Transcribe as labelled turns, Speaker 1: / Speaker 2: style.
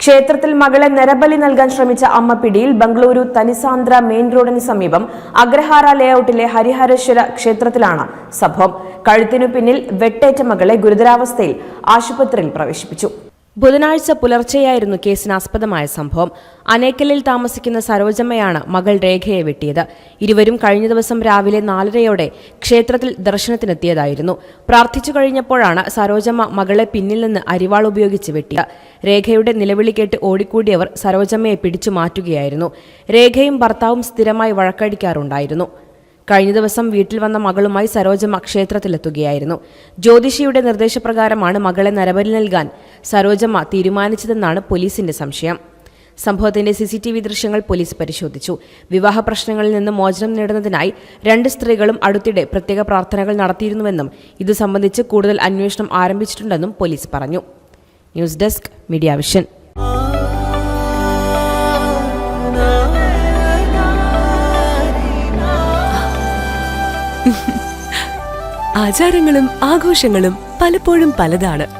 Speaker 1: ക്ഷേത്രത്തിൽ മകളെ നരബലി നൽകാൻ ശ്രമിച്ച അമ്മ പിടിയിൽ ബംഗളൂരു തനിസാന്ദ്ര മെയിൻ റോഡിന് സമീപം അഗ്രഹാര ലേഔട്ടിലെ ഹരിഹരേശ്വര ക്ഷേത്രത്തിലാണ് സംഭവം. കഴുത്തിനു പിന്നിൽ വെട്ടേറ്റ മകളെ ഗുരുതരാവസ്ഥയിൽ ആശുപത്രിയിൽ പ്രവേശിപ്പിച്ചു. ബുധനാഴ്ച പുലർച്ചെയായിരുന്നു കേസിനാസ്പദമായ സംഭവം. അനേക്കലിൽ താമസിക്കുന്ന സരോജമ്മയാണ് മകൾ രേഖയെ വെട്ടിയത്. ഇരുവരും കഴിഞ്ഞ ദിവസം രാവിലെ നാലരയോടെ ക്ഷേത്രത്തിൽ ദർശനത്തിനെത്തിയതായിരുന്നു. പ്രാർത്ഥിച്ചു കഴിഞ്ഞപ്പോഴാണ് സരോജമ്മ മകളെ പിന്നിൽ നിന്ന് അരിവാൾ ഉപയോഗിച്ച് വെട്ടിയത്. രേഖയുടെ നിലവിളി കേട്ട് ഓടിക്കൂടിയവർ സരോജമ്മയെ പിടിച്ചു മാറ്റുകയായിരുന്നു. രേഖയും ഭർത്താവും സ്ഥിരമായി വഴക്കടിക്കാറുണ്ടായിരുന്നു. കഴിഞ്ഞ ദിവസം വീട്ടിൽ വന്ന മകളുമായി സരോജമ്മ ക്ഷേത്രത്തിലെത്തുകയായിരുന്നു. ജ്യോതിഷിയുടെ നിർദ്ദേശപ്രകാരമാണ് മകളെ നരബലി നൽകാൻ സരോജമ്മ തീരുമാനിച്ചതെന്നാണ് പോലീസിന്റെ സംശയം. സംഭവത്തിന്റെ സി സി ടി വി ദൃശ്യങ്ങൾ പോലീസ് പരിശോധിച്ചു. വിവാഹ പ്രശ്നങ്ങളിൽ നിന്ന് മോചനം നേടുന്നതിനായി രണ്ട് സ്ത്രീകളും അടുത്തിടെ പ്രത്യേക പ്രാർത്ഥനകൾ നടത്തിയിരുന്നുവെന്നും ഇതു സംബന്ധിച്ച് കൂടുതൽ അന്വേഷണം ആരംഭിച്ചിട്ടുണ്ടെന്നും പോലീസ് പറഞ്ഞു. News desk media vision.
Speaker 2: ആചാരങ്ങളും ആഘോഷങ്ങളും പലപ്പോഴും പലതാണ്.